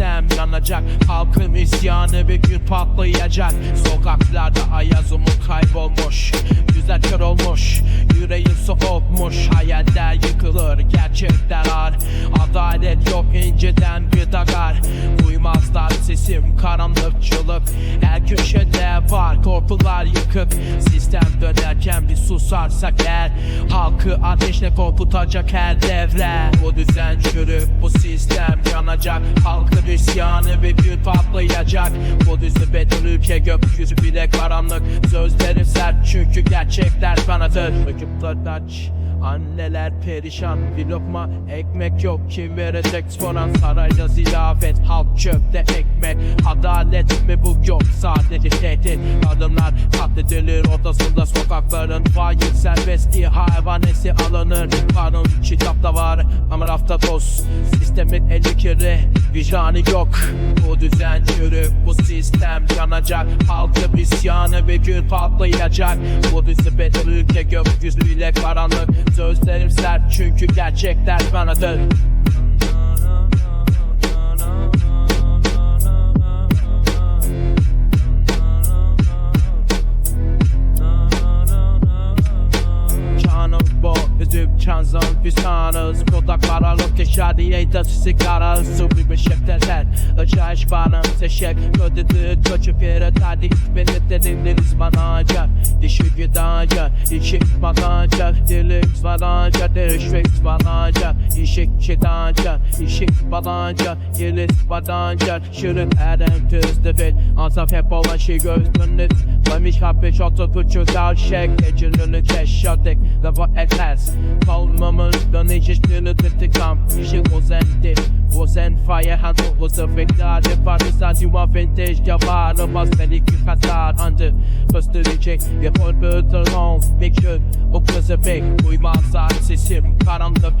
sistem yanacak. Halkın isyanı bir gün patlayacak. Sokaklarda ayaz umut kaybolmuş. Yüzler kör olmuş. Yüreğim soğukmuş. Hayaller yıkılır. Gerçekler ağır Adalet yok inceden bir dagar. Duymazlar sesim karanlıkçılık Her köşede var korkular yıkık. Sistem dönerken bir susarsak eğer Halkı ateşle korkutacak her devre. Bu düzen çürük bu sistem yanacak Halkın isyanı bir gün patlayacak. Bu düzü bedel ülke gökyüzü bile karanlık. Sözlerim sert çünkü gerçekler banadır Mekuplar aç Anneler perişan. Bir lokma ekmek yok kim verecek? Soran sarayda zilafet halk çöpte ekmek. Adalet mi bu yok sadece tehdit. Kadınlar katledilir odasında sokakların fail serbestliği hayvanesi alınır. Kanun kitapta var ama rafta toz. Sistemin eli kiri vicdanı yok. Bu düzen çürük bu sistem yanacak. Halkın isyanı bir gün patlayacak. Bu bedel ülke gökyüzü bile karanlık. Sözlerim sert çünkü gerçekler banadır çanzım pisanız Kulaklar alıp dışarıya da sigara Su bir şefteler Açış bana teşek Ödedi çocuk yere tadik Beni deniliriz bana acak Dişi gidacak İşi bakacak Dilik varacak Rüşvet varacak İşi çıkacak İşi bakacak Dilik varacak Şırık erem tüzdü fit Ansaf hep olan şey gözünüz Vermiş hapı çok küçük Alşek Ecilini keşfettik Lava ekles Kalmamın Dönüş işini tutukam İşi gozendi Was and fire hand was a victor The parties that you are vintage Yavarı bas beni ki katar Andı gösterecek. Yapar bir long Fiction O kızı pek Duymazlar sesim. Karanlık